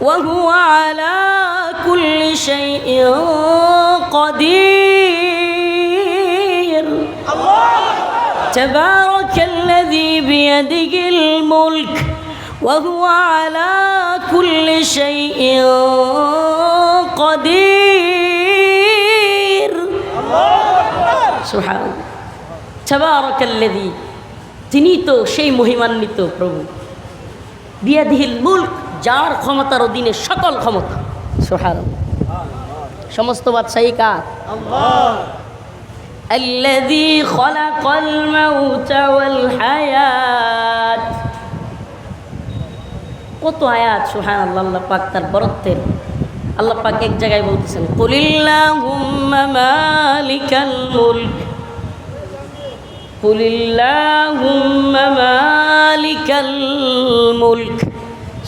وهو على كل شيء قدير تبارك الذي بيده الملك وهو على كل شيء قدير سبحان الله تبارك الذي তিনি তো সেই মহিমান্বিত প্রভু বিয়াদিহিল মুল্ক যার ক্ষমতার অধীনে সকল ক্ষমতা সোহার সমস্ত বাদশাহী কার الذي خلق الموت والحياة কত আয়াত সুহান আল্লাহ আল্লাহ পাক তার বরত্বের আল্লাহ পাক এক জায়গায় বলতেছেন কুলিল্লাহুম্মা মালিকাল মুলক কুলিল্লাহুম্মা মালিকাল মুলক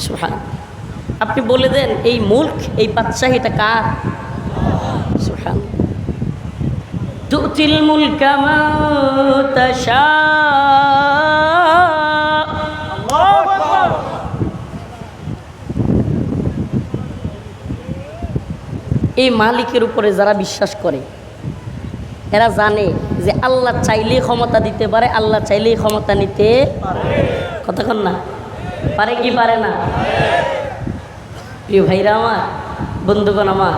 সুহান আপনি বলে দেন, এই মুল্ক, এই বাদশাহীটা কার? সুহান তুতিল মুলকা এই মালিকের উপরে যারা বিশ্বাস করে, এরা জানে যে আল্লাহ চাইলেই ক্ষমতা দিতে পারে, আল্লাহ চাইলেই ক্ষমতা নিতে কতক্ষণ না। পারে কি পারে না? প্রিয় ভাইরা আমার, বন্ধুগণ আমার,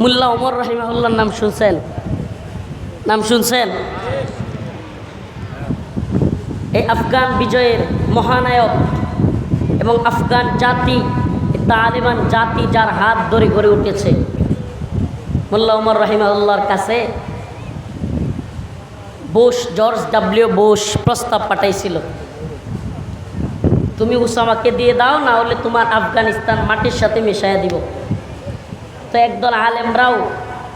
মুল্লা ওমর রহিমাহুল্লার নাম শুনছেন? নাম শুনছেন? এই আফগান বিজয়ের মহানায়ক এবং আফগান জাতি তালেবান জাতি যার হাত ধরে গড়ে উঠেছে। মোল্লা ওমর রহিমাউল্লাহর কাছে বোস জর্জ ডাব্লিউ বোস প্রস্তাব পাঠাইছিল। তুমি উসামাকে দিয়ে দাও না হলে তোমার আফগানিস্তান মাটির সাথে মিশাইয়া দিব। তো একদল আলেমরাও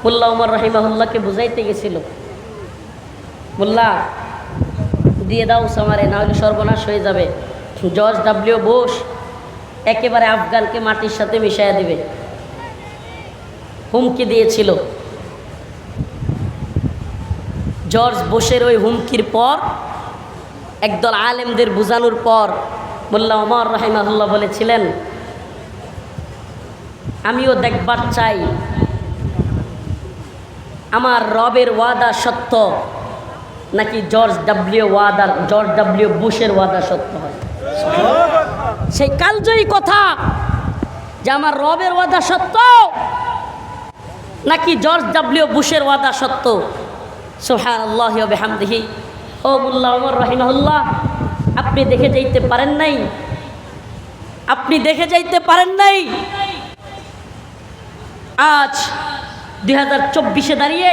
মোল্লা উমর রহিমাহুল্লাহকে বুঝাইতে গেছিল। মোল্লা, দিয়ে দাও সামারে না হলে সর্বনাশ হয়ে যাবে। জর্জ ডাব্লিউ বোস একেবারে আফগানকে মাটির সাথে মিশাইয়া দিবে। হুমকি দিয়েছিল। জর্জ বোসের ওই হুমকির পর, একদল আলেমদের বোঝানোর পর মোল্লা ওমর রহিমাহুল্লাহ বলেছিলেন, আমিও দেখবার চাই, আমার রবের ওয়াদা সত্য, নাকি জর্জ ডাব্লিউ ওয়াদার জর্জ ডাব্লিউ বুশের ওয়াদা সত্য হয়? সেই কালজয়ী কথা যে আমার রবের ওয়াদা সত্য, নাকি জর্জ ডাব্লিউ বুশের ওয়াদা সত্য? সোহান আল্লাহ বেহামদিহি। ও মুল্লা ওমর রহিমাহুল্লাহ, আপনি দেখে যাইতে পারেন নাই? আপনি দেখে যাইতে পারেন নাই? আজ দুই হাজার চব্বিশে দাঁড়িয়ে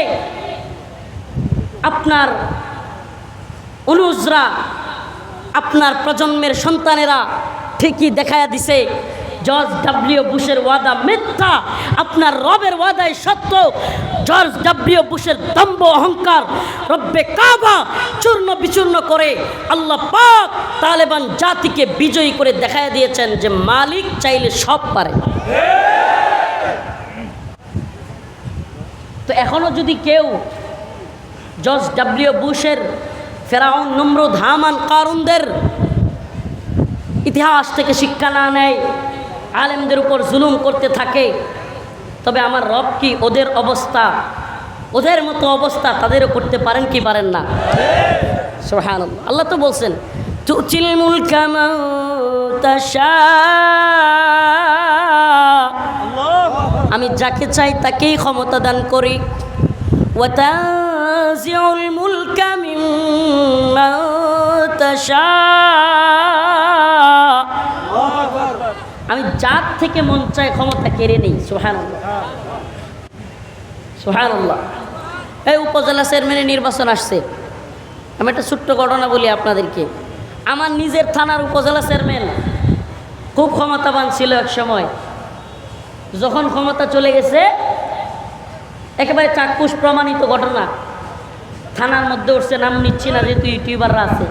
আপনার অনুজরা, আপনার প্রজন্মের সন্তানেরা ঠিকই দেখায়া দিছে। জর্জ ডাব্লিউ বুশের ওয়াদা মিথ্যা। আপনার রবের ওয়াদায় সত্য। জর্জ ডাব্লিউ বুশের দম্ভ অহংকার। রব্বে কাবা চূর্ণ বিচূর্ণ করে আল্লাহ পাক তালেবান জাতিকে বিজয়ী করে দেখায় দিয়েছেন যে মালিক চাইলে সব পারে। তো এখনও যদি কেউ জর্জ ডাব্লিউ বুশের ফেরাউন নম্রদ হামান কারুনদের ইতিহাস থেকে শিক্ষা না নেয় আলেমদের উপর জুলুম করতে থাকে। তবে আমার রব কি ওদের অবস্থা, ওদের মতো অবস্থা তাদেরও করতে পারেন কি পারেন না? সোহান আল্লাহ তো বলছেন আমি যাকে চাই তাকেই ক্ষমতা দান করি। ওয়াতাজিউল তাশা আমি যার থেকে মন চায় ক্ষমতা কেড়ে নেই সোহান সোহান এই উপজেলা চেয়ারম্যানের নির্বাচন আসছে। আমি একটা ছোট্ট ঘটনা বলি আপনাদেরকে। আমার নিজের থানার উপজেলা চেয়ারম্যান খুব ক্ষমতাবান ছিল এক সময়। যখন ক্ষমতা চলে গেছে, একেবারে চাক্ষুষ প্রমাণিত ঘটনা। থানার মধ্যে উঠছে, নাম নিচ্ছি না, যেহেতু ইউটিউবাররা আছে।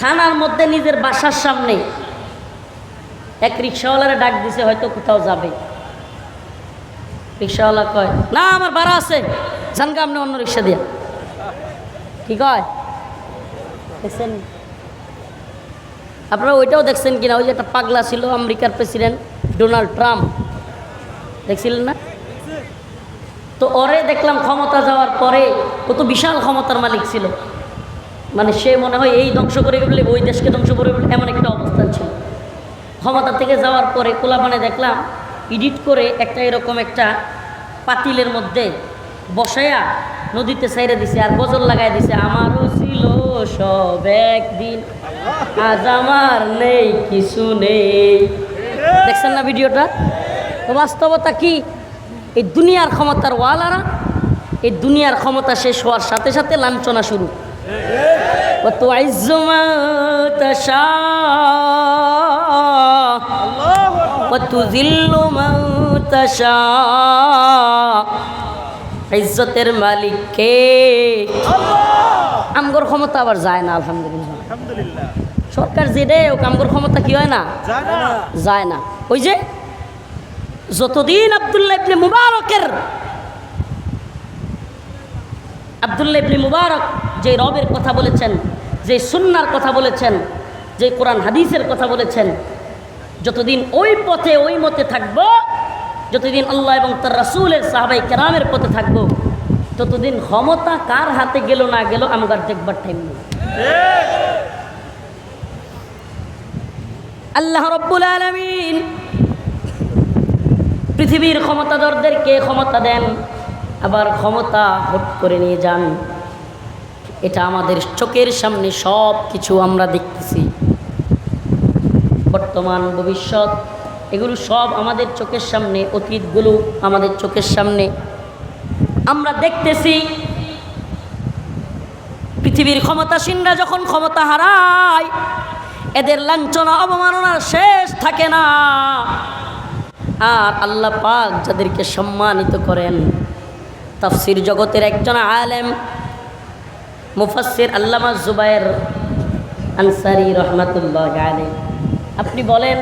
থানার মধ্যে নিজের বাসার সামনে এক রিক্সাওয়ালারে ডাক দিছে, হয়তো কোথাও যাবে। রিক্সাওয়ালা কয়, না, আমার ভাড়া আছে। জানগা আপনি অন্য রিক্সা দিয়া। কি কয়? দেখছেন? আপনারা ওইটাও দেখছেন কিনা? ওই যে একটা পাগলা ছিল, আমেরিকার প্রেসিডেন্ট ডোনাল্ড ট্রাম্প। দেখছিলেন না? তো ওরে দেখলাম ক্ষমতা যাওয়ার পরে কত বিশাল ক্ষমতার মালিক ছিল। মানে সে মনে হয় এই ধ্বংস করে ফেললে, ওই দেশকে ধ্বংস করে ফেললে, এমন একটা অবস্থান ছিল। ক্ষমতা থেকে যাওয়ার পরে কোলাপানে দেখলাম এডিট করে একটা এরকম একটা পাতিলের মধ্যে বসায়া নদীতে সাইরে দিছে আর গজল লাগাই দিছে, আমারও ছিল সব একদিন, আজ আমার নেই, কিছু নেই। দেখছেন না ভিডিওটা? বাস্তবতা কি? এই দুনিয়ার ক্ষমতার ওয়ালারা, এই দুনিয়ার ক্ষমতা শেষ হওয়ার সাথে সাথে লাঞ্ছনা শুরু। তো আইজমা وتذل من تشاء ইজ্জতের মালিক কে আমগর ক্ষমতা আবার যায় না আলহামদুলিল্লাহ আলহামদুলিল্লাহ সরকার যেটা হোক আমগর ক্ষমতা কি হয় না জানা যায় না ওই যে যতদিন আবদুল্লাহ ইবনে মুবারকের আবদুল্লাহ ইবনে মুবারক যে রবের কথা বলেছেন যে সুন্নার কথা বলেছেন যে কোরআন হাদিসের কথা বলেছেন যতদিন ওই পথে, ওই মতে থাকব, যতদিন আল্লাহ এবং তার রাসূলের সাহাবাই কেরামের পথে থাকব, ততদিন ক্ষমতা কার হাতে গেল না গেল আমার দেখবার টাইম নেই। আল্লাহ রব্বুল আলমিন পৃথিবীর ক্ষমতাধরদেরকে ক্ষমতা দেন? আবার ক্ষমতা হট করে নিয়ে যান। এটা আমাদের চোখের সামনে সব কিছু আমরা দেখতেছি। বর্তমান, ভবিষ্যৎ, এগুলো সব আমাদের চোখের সামনে, অতীতগুলো আমাদের চোখের সামনে। আমরা দেখতেছি পৃথিবীর ক্ষমতাসীনরা যখন ক্ষমতা হারায়, এদের লাঞ্ছনা অবমাননার শেষ থাকে না। আর আল্লাহ পাক যাদেরকে সম্মানিত করেন, তাফসির জগতের একজন আলেম মুফাসির আল্লামা জুবাইর আনসারি রহমতুল্লাহ আলী আপনি বলেন,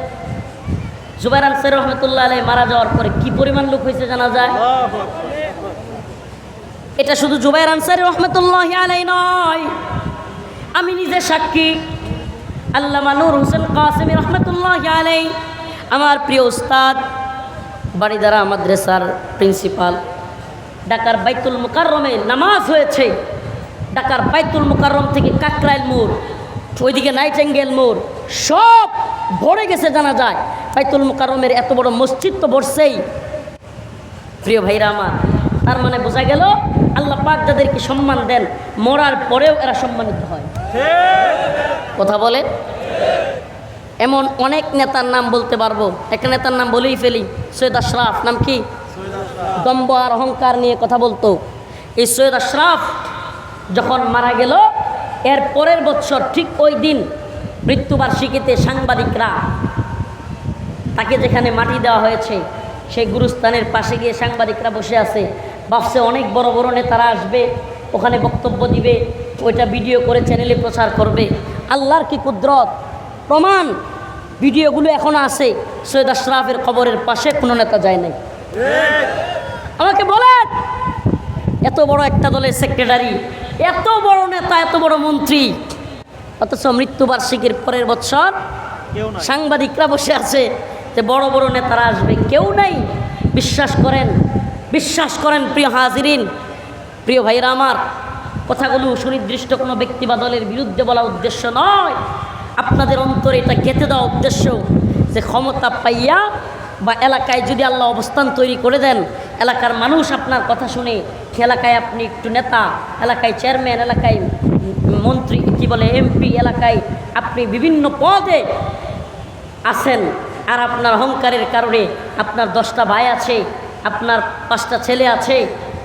জুবাইর আনসারি রহমতুল্লাহ আলী মারা যাওয়ার পরে কি পরিমাণ লোক হয়েছে জানা যায়? এটা শুধু জুবাইর আনসারি রহমতুল্লাহ আলাই নয়। আমি নিজে সাক্ষী আল্লাহ নূর হোসেন কাসেমি রহমতুল্লাহ আলাই আমার প্রিয় উস্তাদ বাড়িদারা মাদ্রাসার প্রিন্সিপাল। ঢাকার বাইতুল মুকাররমে নামাজ হয়েছে। ঢাকার বাইতুল মুকাররম থেকে কাকরাইল মোড়, ওইদিকে নাইটেঙ্গেল মোড়, সব ভরে গেছে জানা যায়। বাইতুল মুকাররমের এত বড় মসজিদ তো বসছেই। প্রিয় ভাইরা আমার, তার মানে বোঝা গেল আল্লাহ পাক যাদেরকে সম্মান দেন, মরার পরেও এরা সম্মানিত হয়। কথা বলে এমন অনেক নেতার নাম বলতে পারব। একটা নেতার নাম বলেই ফেলি, সৈয়দ আশরাফ, নাম কি? দম্ব আর অহংকার নিয়ে কথা বলতো। এই সৈয়দ আশরাফ যখন মারা গেল, এর পরের বছর ঠিক ওই দিন মৃত্যুবার্ষিকীতে সাংবাদিকরা তাকে যেখানে মাটি দেওয়া হয়েছে, সেই গুরুস্থানের পাশে গিয়ে সাংবাদিকরা বসে আছে। ভাবছে অনেক বড় বড় নেতারা আসবে, ওখানে বক্তব্য দিবে, ওইটা ভিডিও করে চ্যানেলে প্রচার করবে। আল্লাহর কি কুদরত? প্রমাণ। ভিডিওগুলো এখনও আছে, সৈয়দ আশরাফের খবরের পাশে কোনো নেতা যায় নাই। আমাকে বলেন, এত বড় একটা দলের সেক্রেটারি, এত বড় নেতা, এত বড় মন্ত্রী অথচ মৃত্যুবার্ষিকীর পরের বছর সাংবাদিকরা বসে আছে যে বড় বড় নেতারা আসবে। কেউ নাই। বিশ্বাস করেন বিশ্বাস করেন প্রিয় হাজিরিন। প্রিয় ভাইরা আমার কথাগুলো সুনির্দিষ্ট কোনো ব্যক্তি বা দলের বিরুদ্ধে বলা উদ্দেশ্য নয়। আপনাদের অন্তরে এটা গেঁথে দেওয়া উদ্দেশ্য যে ক্ষমতা পাইয়া বা এলাকায় যদি আল্লাহ অবস্থান তৈরি করে দেন এলাকার মানুষ আপনার কথা শুনে এলাকায় আপনি একটু নেতা এলাকায় চেয়ারম্যান এলাকায় মন্ত্রী কি বলে এমপি এলাকায় আপনি বিভিন্ন পদে আছেন আর আপনার অহংকারের কারণে আপনার দশটা ভাই আছে আপনার পাঁচটা ছেলে আছে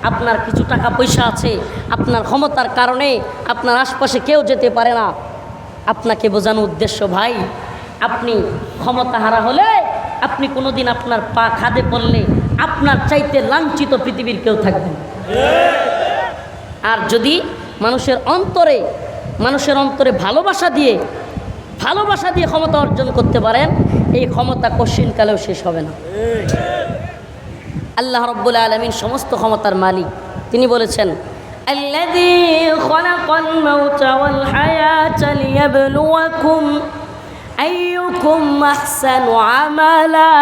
আপনার কিছু টাকা পয়সা আছে আপনার ক্ষমতার কারণে আপনার আশপাশে কেউ যেতে পারে না। আপনাকে বোঝানো উদ্দেশ্য ভাই আপনি ক্ষমতা হারা হলে আপনি কোনোদিন আপনার পা খাদে পড়লে আপনার চাইতে লাঞ্ছিত পৃথিবীর কেউ থাকবে আর যদি মানুষের অন্তরে মানুষের অন্তরে ভালোবাসা দিয়ে ভালোবাসা দিয়ে ক্ষমতা অর্জন করতে পারেন এই ক্ষমতা কশ্চিনকালেও শেষ হবে না আল্লাহ রব্বুল আলমিন সমস্ত ক্ষমতার মালিক তিনি বলেছেন الذي خلق الموت والحياة ليبلوكم أيكم أحسن عملا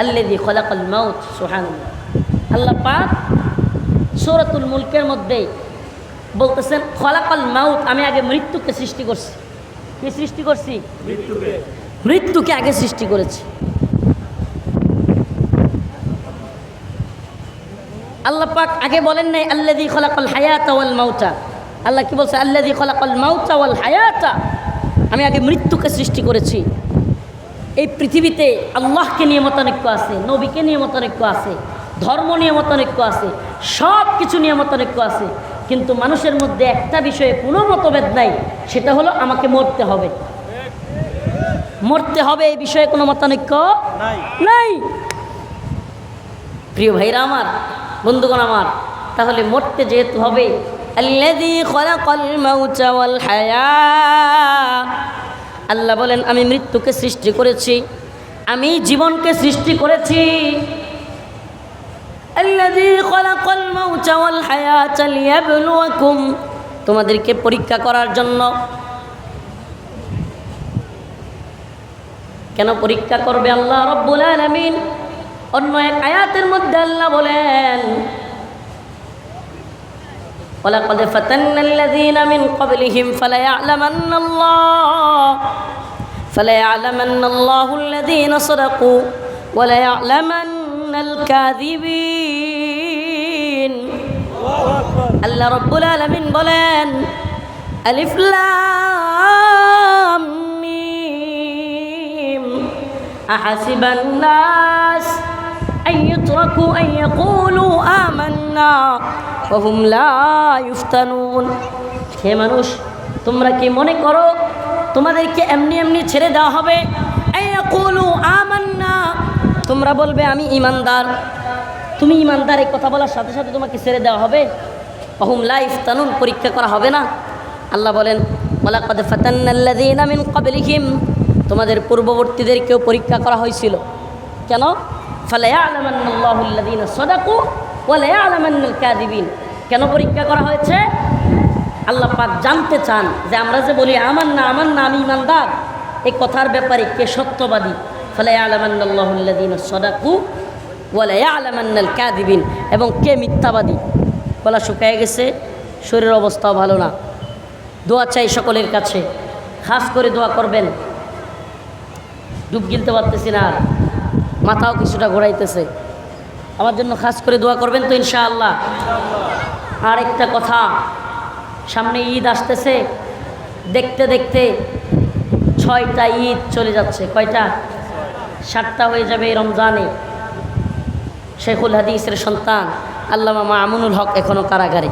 الذي خلق الموت سبحان الله আল্লাহ পাক সূরাতুল মুলকের মধ্যে বলতেছেন খলাকল মাউত আমি আগে মৃত্যুকে সৃষ্টি করছি। কি সৃষ্টি করছি? মৃত্যুকে। আগে সৃষ্টি করেছি। আল্লাহ পাক আগে বলেন নাই আল্লাদি খলাকাল হায়াতা ওয়াল মাউতা। আল্লাহ কি বলছে? আল্লাদি খলাকাল মাউতা ওয়াল হায়াতা। আমি আগে মৃত্যুকে সৃষ্টি করেছি। এই পৃথিবীতে আল্লাহকে নিয়ে মতানৈক্য আছে নবীকে নিয়ে মতানৈক্য আছে ধর্ম নিয়ে মতানৈক্য আছে সব কিছু নিয়ে মতানৈক্য আছে। কিন্তু মানুষের মধ্যে একটা বিষয়ে কোনো মতভেদ নাই সেটা হলো আমাকে মরতে হবে। মরতে হবে এই বিষয়ে কোনো মতানৈক্য নাই। প্রিয় ভাইরা আমার বন্ধুগণ আমার তাহলে মরতে যেহেতু হবে হায়া। আল্লাহ বলেন আমি মৃত্যুকে সৃষ্টি করেছি আমি জীবনকে সৃষ্টি করেছি। আল্লাযী খলাকাল মাউতা ওয়াল হায়াতা লিয়াবলুয়াকুম তোমাদেরকে পরীক্ষা করার জন্য কেন পরীক্ষা করবে আল্লাহ রব্বুল আলামিন অন্য এক আয়াতের মধ্যে আল্লাহ বলেন ولقد فتنا الذين من قبلهم فليعلمن الله فليعلمن الله الذين صدقوا وليعلمن الكاذبين আল্লাহ রব্বুল আলমিন বলেন আলিফ লাম মিম أحسب الناس أن يتركوا أن يقولوا آمنا وهم لا يفتنون হে মানুষ তোমরা কি মনে করো তোমাদেরকে এমনি এমনি ছেড়ে দেওয়া হবে أن يقولوا آمنا তোমরা বলবে, আমি ইমানদার। তুমি ইমানদার, এই কথা বলার সাথে সাথে তোমাকে ছেড়ে দেওয়া হবে। অহুম লাইফ তানুন পরীক্ষা করা হবে না। আল্লাহ বলেন ফাতান্নাল্লাযীনা মিন ক্বাবলিহিম। তোমাদের পূর্ববর্তীদেরকেও পরীক্ষা করা হয়েছিল। কেন? ফালায়ালামান্নাল্লাহুল্লাযীনা সাদাকু ওয়া লায়ালামান্নাল কাযিবিন। কেন পরীক্ষা করা হয়েছে? আল্লাহ পাক জানতে চান যে আমরা যে বলি আমার না আমার না আমি ইমানদার। এই কথার ব্যাপারে কে সত্যবাদী? এবং কে মিথ্যাবাদী? গলা শুকায় গেছে, শরীরের অবস্থাও ভালো না। দোয়া চাই সকলের কাছে। খাস করে দোয়া করবেন। ডুব গিলতে পারতেছি না মাথাও কিছুটা ঘোরাইতেছে। আমার জন্য খাস করে দোয়া করবেন তো ইনশাআল্লাহ। আর একটা কথা, সামনে ঈদ আসতেছে। দেখতে দেখতে ছয়টা ঈদ চলে যাচ্ছে। কয়টা? সাতটা হয়ে যাবে এই রমজানে। শেখুল হাদিসের সন্তান, আল্লামা মামুনুল হক এখনও কারাগারে।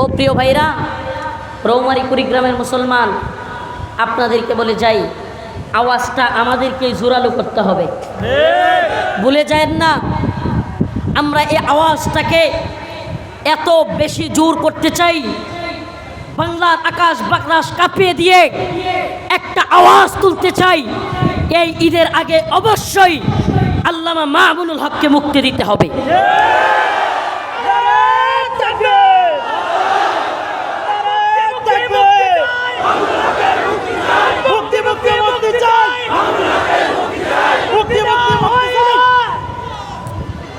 ও প্রিয় ভাইরা, রৌমারি কুড়িগ্রামের মুসলমান, আপনাদেরকে বলে যাই, আওয়াজটা আমাদেরকে জোরালো করতে হবে। ভুলে যায় না, আমরা এই আওয়াজটাকে এত বেশি জোর করতে চাই, বাংলার আকাশ বাকরাশ কাঁপিয়ে দিয়ে একটা আওয়াজ তুলতে চাই। এই ঈদের আগে অবশ্যই আল্লামা মামুনুল হককে মুক্তি দিতে হবে।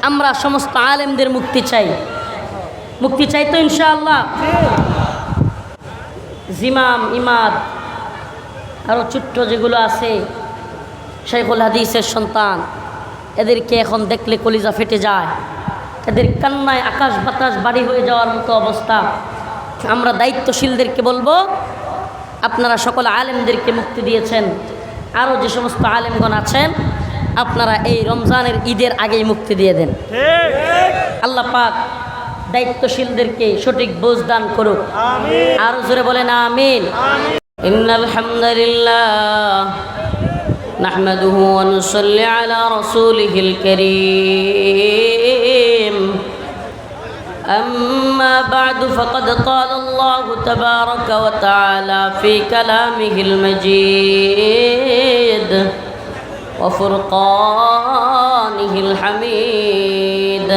আমরা সমস্ত আলেমদের মুক্তি চাই। মুক্তি চাই তো ইনশাআল্লাহ। জিমাম, ইমাদ আরও ছোট্ট যেগুলো আছে শেখুল হাদিসের সন্তান। এদেরকে এখন দেখলে কলিজা ফেটে যায়। এদের কান্নায় আকাশ বাতাস বাড়ি হয়ে যাওয়ার মতো অবস্থা। আমরা দায়িত্বশীলদেরকে বলব আপনারা সকল আলেমদেরকে মুক্তি দিয়েছেন। আরও যে সমস্ত আলেমগণ আছেন আপনারা এই রমজানের ঈদের আগেই মুক্তি দিয়ে দেন। আল্লাহ পাক দায়িত্বশীলদেরকে সঠিক বোঝ দান করুক। আরও জোরে বলেন আমিন। ইন্নাল হামদুলিল্লাহ। نحمده ونصلي على رسوله الكريم. أما بعد فقد قال الله تبارك وتعالى في كلامه المجيد وفرقانه الحميد.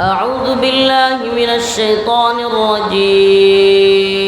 أعوذ بالله من الشيطان الرجيم.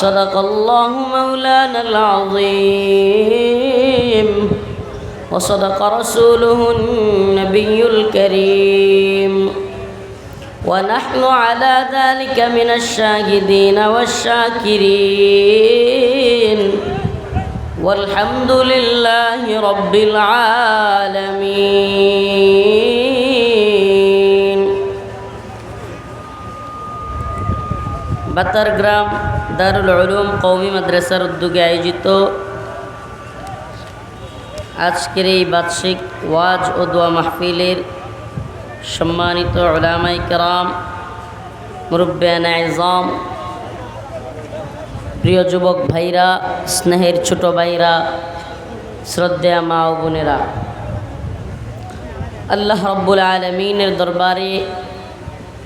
صدق الله مولانا العظيم وصدق رسوله النبي الكريم ونحن على ذلك من الشاهدين والشاكرين والحمد لله رب العالمين বাতারগ্রাম দারুল উলুম কৌমি মাদ্রাসার উদ্যোগে আয়োজিত আজকের এই বার্ষিক ওয়াজ ও দোয়া মাহফিলের সম্মানিত ওলামাই কেরাম মুরব্বান আজম প্রিয় যুবক ভাইরা, স্নেহের ছোট ভাইরা শ্রদ্ধা মা ও বোনেরা, আল্লাহ রব্বুল আলমিনের দরবারে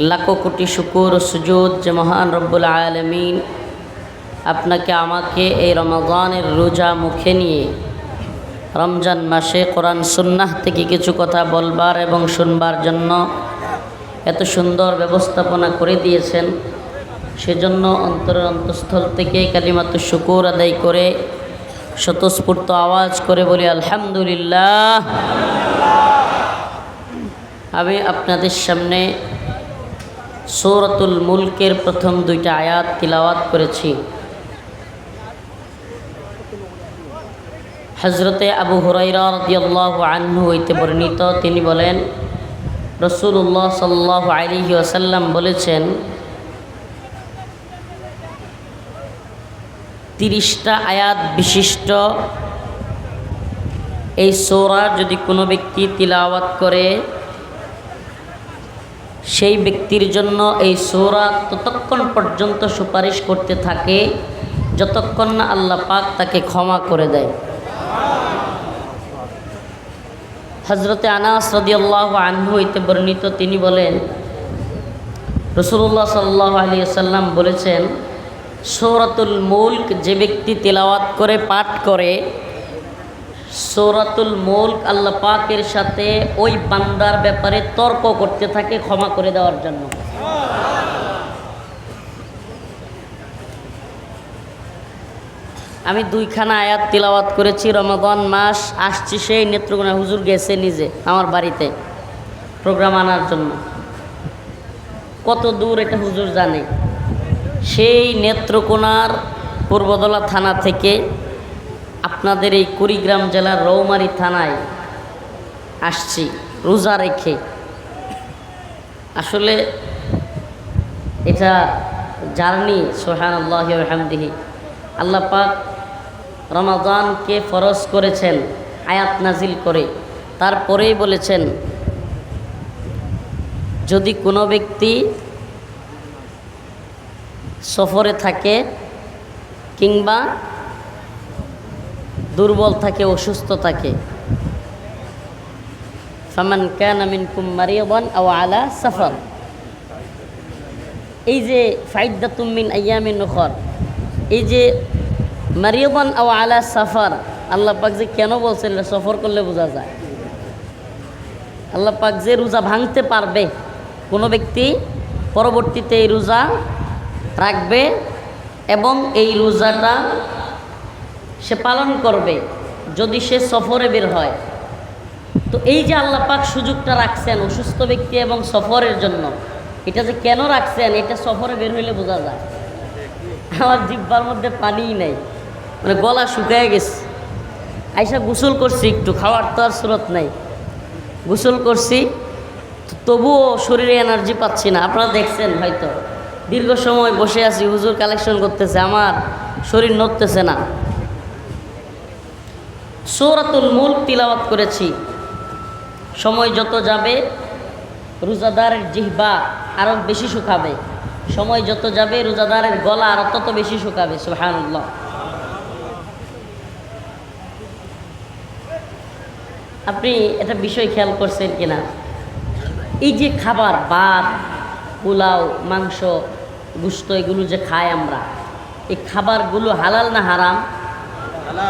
লাখো কোটি শুকুর সুজুদ যে মহান রব্বুল আলমিন আপনাকে আমাকে এই রমাজানের রোজা মুখে নিয়ে রমজান মাসে কোরআন সুন্নাহ থেকে কিছু কথা বলবার এবং শুনবার জন্য এত সুন্দর ব্যবস্থাপনা করে দিয়েছেন। সেজন্য অন্তরের অন্তঃস্থল থেকে কালিমাত শুকুর আদায় করে স্বতঃস্ফূর্ত আওয়াজ করে বলি, আলহামদুলিল্লাহ। আমি আপনাদের সামনে সৌরতুল মুলকের প্রথম দুইটা আয়াত তিলাওয়াত করেছি। হজরতে আবু হুরাইরা রদিয়াল্লাহ আনহু হইতে বর্ণিত, তিনি বলেন রসুল্লাহ সাল্লাহ আলিহি ওসাল্লাম বলেছেন, তিরিশটা আয়াত বিশিষ্ট। এই সৌরা যদি কোনো ব্যক্তি তিলাওয়াত করে, সেই ব্যক্তির জন্য এই সৌরা ততক্ষণ পর্যন্ত সুপারিশ করতে থাকে, যতক্ষণ না আল্লাহ পাক তাকে ক্ষমা করে দেয়। হজরতে আনাস রদিয়াল্লাহ আনহু হইতে বর্ণিত, তিনি বলেন রসুল্লাহ সাল্লাহ আলী সাল্লাম বলেছেন, সৌরাতুল মুল্ক যে ব্যক্তি তেলাওয়াত করে, পাঠ করে, সৌরাতুল মুল্ক আল্লাহ পাকের সাথে ওই বান্দার ব্যাপারে তর্ক করতে থাকে ক্ষমা করে দেওয়ার জন্য। আমি দুইখানা আয়াত তিলাওয়াত করেছি রমাদান মাস আসছি সেই নেত্রকোনা হুজুর গেছে নিজে আমার বাড়িতে প্রোগ্রাম আনার জন্য। কত দূর এটা হুজুর জানে। সেই নেত্রকোনার পূর্বদলা থানা থেকে আপনাদের এই কুড়িগ্রাম জেলার রৌমারি থানায় আসছি, রোজা রেখে। আসলে এটা জার্নি সোহান আল্লাহ রহমদিহি আল্লাহ পাক রমাদানকে ফরজ করেছেন, আয়াত নাজিল করে। তারপরেই বলেছেন, যদি কোনো ব্যক্তি সফরে থাকে কিংবা দুর্বল থাকে, অসুস্থ থাকে, ফামান ক্যান আমিন কুমারিয়ান আও আলা সফর। এই যে ফাইদা তুমিন আয়ামিন নখর এই যে মারিয়ান আও আলা সাফার। আল্লাহ পাক যে কেন বলছেন সফর করলে বোঝা যায়। আল্লাহ পাক যে রোজা ভাঙতে পারবে, কোনো ব্যক্তি পরবর্তীতে এই রোজা রাখবে এবং এই রোজাটা সে পালন করবে যদি সে সফরে বের হয়। তো এই যে আল্লাহ পাক সুযোগটা রাখছেন অসুস্থ ব্যক্তি এবং সফরের জন্য, এটা যে কেন রাখছেন, এটা সফরে বের হইলে বোঝা যায়। আমার জিব্বার মধ্যে পানিই নেই। মানে গলা শুকায় গেছে। আইসা গোসল করছি একটু, খাওয়ার তো আর স্রোত নাই। গোসল করছি তবুও শরীরে এনার্জি পাচ্ছি না। আপনারা দেখছেন হয়তো, দীর্ঘ সময় বসে আছি, হুজুর কালেকশন করতেছে, আমার শরীর নড়তেছে না। সৌরাতুল মূল তিলাওয়াত করেছি। সময় যত যাবে, রোজাদারের জিহ্বা আরও বেশি শুকাবে। সময় যত যাবে, রোজাদারের গলা আরও তত বেশি শুকাবে, সুবহানাল্লাহ। আপনি একটা বিষয় খেয়াল করছেন কিনা? এই যে খাবার, ভাত, পোলাও, মাংস, গুস্ত, এগুলো যে খাই আমরা, এই খাবারগুলো হালাল না হারাম?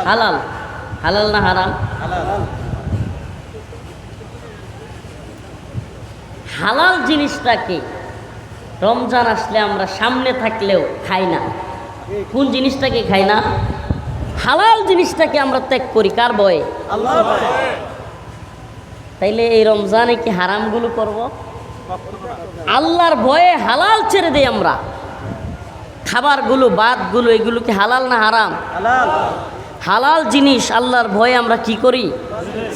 হালাল। হালাল না হারাম? হালাল জিনিসটাকে রমজান আসলে আমরা সামনে থাকলেও খাই না। কোন জিনিসটাকে খাই না? হালাল জিনিসটাকে আমরা ত্যাগ করি কার বয়ে তাইলে এই রমজানে কি হারামগুলো করব? আল্লাহর ভয়ে হালাল ছেড়ে দিই আমরা। খাবারগুলো বাদগুলো এগুলো কি হালাল না হারাম? হালাল। হালাল জিনিস আল্লাহর ভয়ে আমরা কি করি?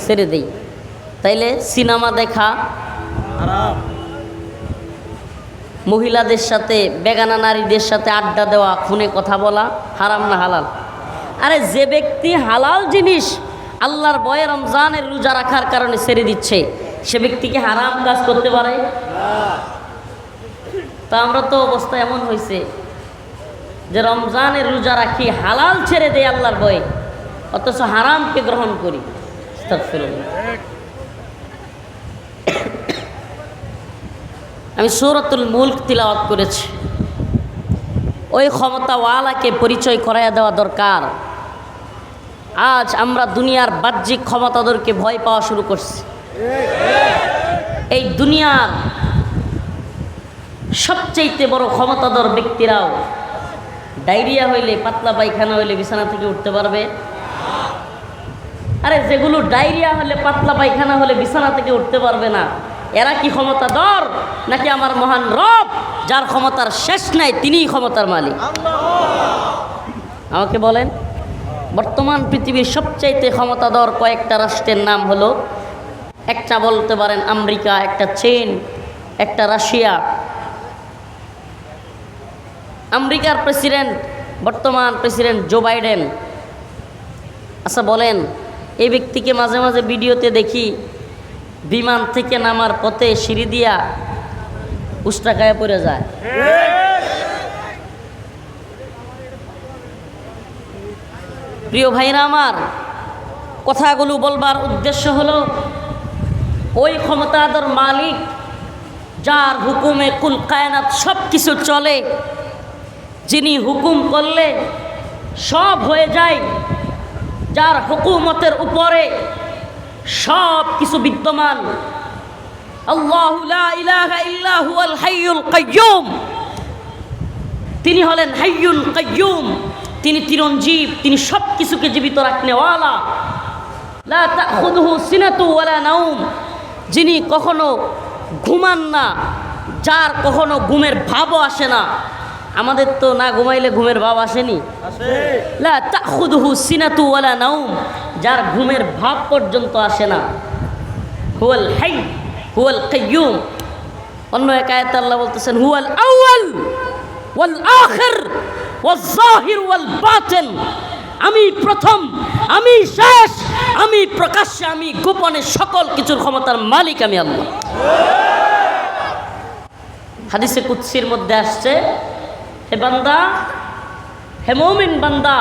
ছেড়ে দেই। তাইলে সিনেমা দেখা মহিলাদের সাথে বেগানা নারীদের সাথে আড্ডা দেওয়া ফোনে কথা বলা হারাম না হালাল? আরে যে ব্যক্তি হালাল জিনিস আল্লাহর বয়ে রমজানের রোজা রাখার কারণে ছেড়ে দিচ্ছে। সে ব্যক্তিকে হারাম কাজ করতে পারে। তা আমরা তো অবস্থা এমন হয়েছে যে রমজানের রোজা রাখি, হালাল ছেড়ে দেয় আল্লাহর বয়ে অথচ হারামকে গ্রহণ করি। আমি সৌরতুল মুল্ক তিলাওয়াত করেছি। ওই ক্ষমতাওয়ালাকে পরিচয় করাইয়া দেওয়া দরকার। আজ আমরা দুনিয়ার বাহ্যিক ক্ষমতাদেরকে ভয় পাওয়া শুরু করছি। এই দুনিয়ার সবচেয়ে বড় ক্ষমতাধর ব্যক্তিরাও ডায়রিয়া হইলে পাতলা পায়খানা হইলে বিছানা থেকে উঠতে পারবে। আরে যেগুলো ডায়রিয়া হলে পাতলা পায়খানা হলে বিছানা থেকে উঠতে পারবে না এরা কি ক্ষমতা দর নাকি আমার মহান রব যার ক্ষমতার শেষ নাই তিনিই ক্ষমতার মালিক? আমাকে বলেন। বর্তমান পৃথিবীর সবচাইতে ক্ষমতাধর কয়েকটা রাষ্ট্রের নাম হলো, একটা বলতে পারেন আমেরিকা, একটা চীন, একটা রাশিয়া। আমেরিকার প্রেসিডেন্ট, বর্তমান প্রেসিডেন্ট জো বাইডেন। আচ্ছা বলেন, এই ব্যক্তিকে মাঝে মাঝে ভিডিওতে দেখি, বিমান থেকে নামার পথে সিঁড়ি দিয়া উষ্টাকায় পড়ে যায়। প্রিয় ভাইরা আমার, কথাগুলো বলবার উদ্দেশ্য হলো, ওই ক্ষমতাধর মালিক যার হুকুমে কুল কায়নাত সব কিছু চলে, যিনি হুকুম করলে সব হয়ে যায়, যার হুকুমতের উপরে সব কিছু বিদ্যমান তিনি হলেন হাইয়ুল কাইয়্যুম তিনি চিরঞ্জীব তিনি সব কিছুকে জীবিত রাখনেওয়ালা লা তাখুদুহু সিনাতু ওয়ালা নাউম যিনি কখনো ঘুমান না যার কখনো ঘুমের ভাবও আসে না। আমাদের তো না ঘুমাইলে ঘুমের ভাব আসেনি। সিনাতু ওয়ালা নাউম যার ঘুমের ভাব পর্যন্ত আসে না। হুয়াল হাই হুয়াল কাইয়ুম। অন্য এক আয়াতে আল্লাহ বলতেছেন হুয়াল আউয়াল ওয়াল আখির। ওয়াল জাহির ওয়াল আমি প্রথম আমি শেষ আমি প্রকাশ্যে আমি গোপনে সকল কিছুর ক্ষমতার মালিক আমি আল্লাহ। হাদিসে কুৎসির মধ্যে আসছে হে বান্দা হে মৌমিন বান্দা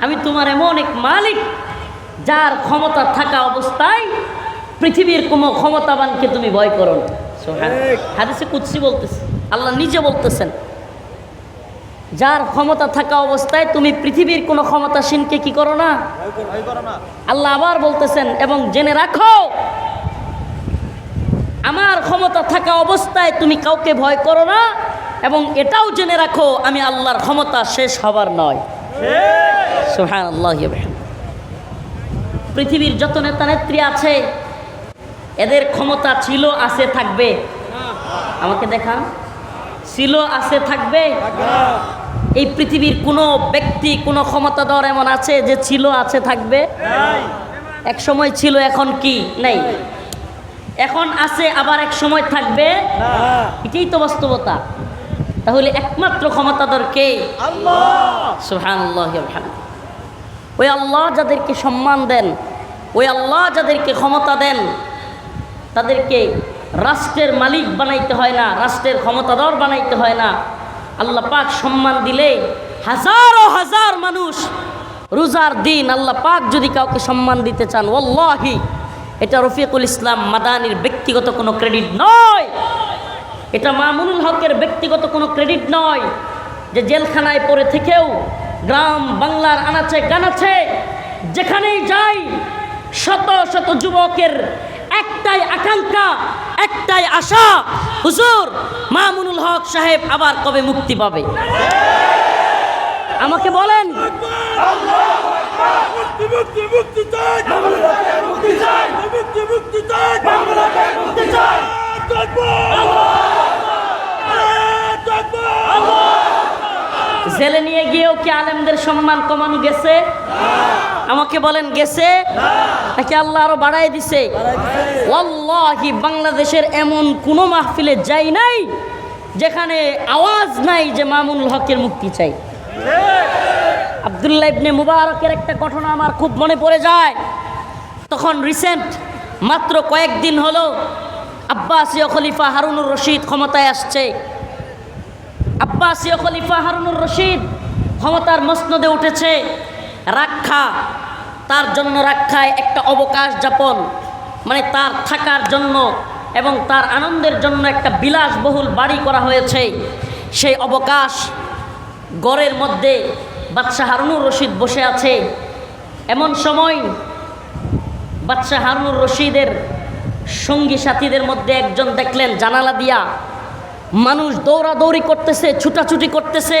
আমি তোমার এমন এক মালিক যার ক্ষমতা থাকা অবস্থায় পৃথিবীর কোনো ক্ষমতাবানকে তুমি ভয় করো না। হাদিসে কুৎসি বলতেছে আল্লাহ নিজে বলতেছেন যার ক্ষমতা থাকা অবস্থায় তুমি পৃথিবীর কোনো ক্ষমতাসীনকে কি করো না? আল্লাহ আবার বলতেছেন, এবং জেনে রাখো, আমার ক্ষমতা থাকা অবস্থায় তুমি কাউকে ভয় করো না, এবং এটাও জেনে রাখো, আমি আল্লাহর ক্ষমতা শেষ হবার নয়। আল্লাহ পৃথিবীর যত নেতা নেত্রী আছে, এদের ক্ষমতা ছিল, আছে, থাকবে। আমাকে দেখান। ছিল, আছে, থাকবে? এই পৃথিবীর কোনো ব্যক্তি কোনো ক্ষমতাধর এমন আছে যে ছিল আছে থাকবে? এক সময় ছিল এখন কি? নেই। এখন আছে আবার এক সময় থাকবে? এটাই তো বাস্তবতা। তাহলে একমাত্র ক্ষমতাধর কে? ওই আল্লাহ যাদেরকে সম্মান দেন ওই আল্লাহ যাদেরকে ক্ষমতা দেন তাদেরকে রাষ্ট্রের মালিক বানাইতে হয় না রাষ্ট্রের ক্ষমতাধর বানাইতে হয় না। আল্লাহ পাক সম্মান দিলে হাজারো হাজার মানুষ রোজার দিন আল্লাহ পাক যদি কাউকে সম্মান দিতে চান ওল্লাহি এটা রফিকুল ইসলাম মাদানির ব্যক্তিগত কোনো ক্রেডিট নয়। এটা মামুনুল হকের ব্যক্তিগত কোনো ক্রেডিট নয় যে জেলখানায় পড়ে থেকেও গ্রাম বাংলার আনাচে কানাচে যেখানেই যাই, শত শত যুবকের একটাই আকাঙ্ক্ষা একটাই আশা হুজুর মামুনুল হক সাহেব আবার কবে মুক্তি পাবে? আমাকে বলেন। মুক্তি জেলে নিয়ে গিয়েও কি আলেমদের সম্মান কমানো গেছে? আমাকে বলেন, গেছে? নাকি আল্লাহ আরও বাড়াই দিছে? ওয়াল্লাহি, বাংলাদেশের এমন কোনো মাহফিলে যাই নাই যেখানে আওয়াজ নাই যে মামুনুল হকের মুক্তি চাই। আবদুল্লাহ ইবনে মুবারকের একটা ঘটনা আমার খুব মনে পড়ে যায়। তখন রিসেন্ট মাত্র কয়েকদিন হলো আব্বাসীয় খলিফা হারুনুর রশিদ ক্ষমতায় আসছে। আব্বাসীয় খলিফা হারুনুর রশিদ ক্ষমতার মসনদে উঠেছে। রাক্ষা, তার জন্য রাক্ষায় একটা অবকাশ যাপন মানে তার থাকার জন্য এবং তার আনন্দের জন্য একটা বিলাসবহুল বাড়ি করা হয়েছে। সেই অবকাশ গড়ের মধ্যে বাদশাহ হারুনুর রশিদ বসে আছে। এমন সময় বাদশাহ হারুনুর রশিদের সঙ্গী সাথীদের মধ্যে একজন দেখলেন জানালা দিয়া। মানুষ দৌড়াদৌড়ি করতেছে, ছুটাছুটি করতেছে,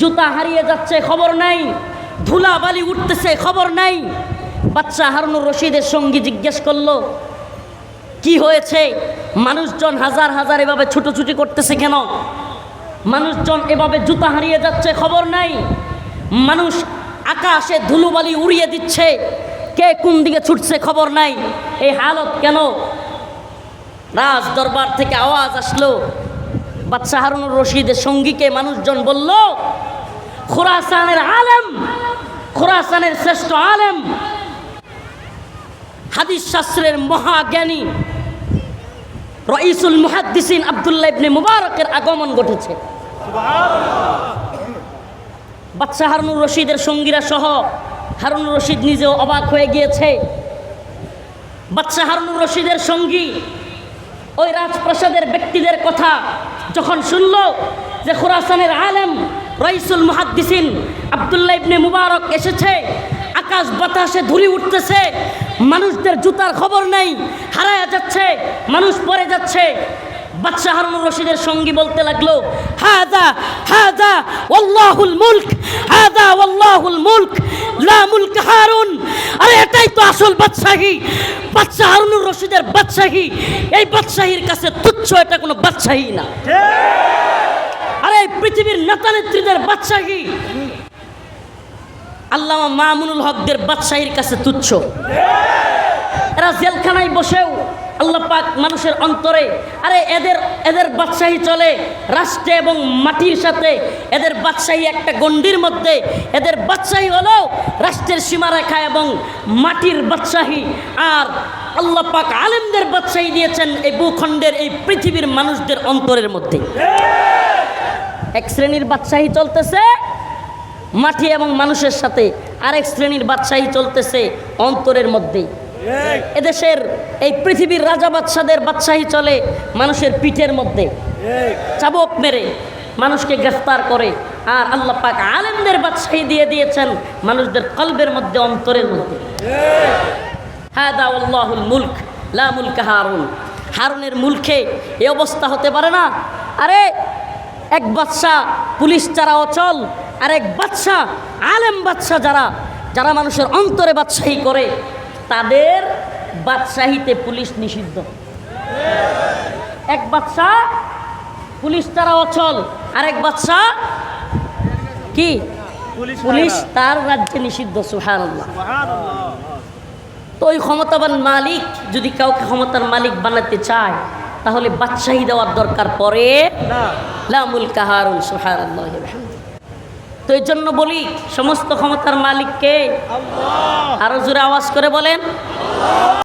জুতা হারিয়ে যাচ্ছে, খবর নাই ধুলা বালি উঠতেছে, খবর নাই। বাচ্চা হারুনুর রশিদের সঙ্গী জিজ্ঞেস করল, কি হয়েছে? মানুষজন হাজার হাজার এভাবে ছুটোছুটি করতেছে কেন? মানুষজন এভাবে জুতা হারিয়ে যাচ্ছে, খবর নাই। মানুষ আকাশে ধুলোবালি উড়িয়ে দিচ্ছে, কে কোন দিকে ছুটছে, খবর নাই। এই হালত কেন? রাজ দরবার থেকে আওয়াজ আসলো বাদশাহ হারুনুর রশিদের সঙ্গীকে মানুষজন বলল, খোরাসানের আলেম, খোরাসানের শ্রেষ্ঠ আলেম, হাদিস শাস্ত্রের মহাজ্ঞানী রইসুল মুহাদ্দিসিন আবদুল্লাহ ইবনে মুবারকের আগমন ঘটেছে। বাদশাহ হারুনুর রশিদের সঙ্গীরা সহ হারুনুর রশিদ নিজেও অবাক হয়ে গিয়েছে। বাদশাহ হারুনুর রশিদের সঙ্গী ওই রাজপ্রাসাদের ব্যক্তিদের কথা যখন শুনল যে খোরাসানের আলেম রইসুল মুহাদ্দিসিন আবদুল্লাহ ইবনে মুবারক এসেছে, আকাশ বাতাসে ধুলি উঠতেছে, মানুষদের জুতার খবর নেই, হারায়া যাচ্ছে, মানুষ পরে যাচ্ছে। বাদশাহ হারুনুর রশিদের সঙ্গী বলতে লাগল হাদা হাদা ওয়াল্লাহুল মুলক হাদা ওয়াল্লাহুল মুলক লা কাহারুন। আরে এটাই তো আসল বাদশাহী। বাদশাহ হারুনুর রশিদের বাদশাহী। এই বাদশাহীর কাছে তুচ্ছ, এটা কোনো বাদশাহী না। আরে পৃথিবীর নেতা নেত্রীদের বাদশাহী। আল্লামা মামুনুল হকদের বাদশাহীর কাছে তুচ্ছ। এরা জেলখানায় বসেও আল্লাহ পাক মানুষের অন্তরে, আরে এদের এদের বাদশাহী চলে রাষ্ট্রে এবং মাটির সাথে। এদের বাদশাহী একটা গণ্ডির মধ্যে। এদের বাদশাহী হলো রাষ্ট্রের সীমারেখা এবং মাটির বাদশাহী। আর আল্লাহ পাক আলেমদের বাদশাহী দিয়েছেন এই ভূখণ্ডের, এই পৃথিবীর মানুষদের অন্তরের মধ্যে। এক শ্রেণির বাদশাহী চলতেছে মাটি এবং মানুষের সাথে। আরেক শ্রেণির বাদশাহী চলতেছে অন্তরের মধ্যেই এদেশের এই পৃথিবীর রাজা বাদশাদের বাদশাহী চলে মানুষের পিঠের মধ্যে। চাবক মেরে মানুষকে গ্রেফতার করে আর আল্লাহ পাক আলেমদের বাদশাহী দিয়ে দিয়েছেন মানুষদের কলবের মধ্যে অন্তরের মধ্যে। হাদা আল্লাহুল মুলক লা মুলক হারুন। হারুনের মুলকে এ অবস্থা হতে পারে না। আরে এক বাদশাহ পুলিশ যারা অচল আর এক বাদশাহ আলেম বাদশাহ যারা যারা মানুষের অন্তরে বাদশাহী করে তাদের বাদশাহীতে পুলিশ নিষিদ্ধ। এক বাদশাহ পুলিশ তারা অচল। আরেক বাদশাহ কি? পুলিশ তার রাজ্যে নিষিদ্ধ সুহান তো ওই ক্ষমতাবান মালিক যদি কাউকে ক্ষমতার মালিক বানাতে চায় তাহলে বাদশাহী দেওয়ার দরকার পড়ে না। লামুল কাহারুন সুহান তো এই জন্য বলি সমস্ত ক্ষমতার মালিককে আরও জোরে আওয়াজ করে বলেন।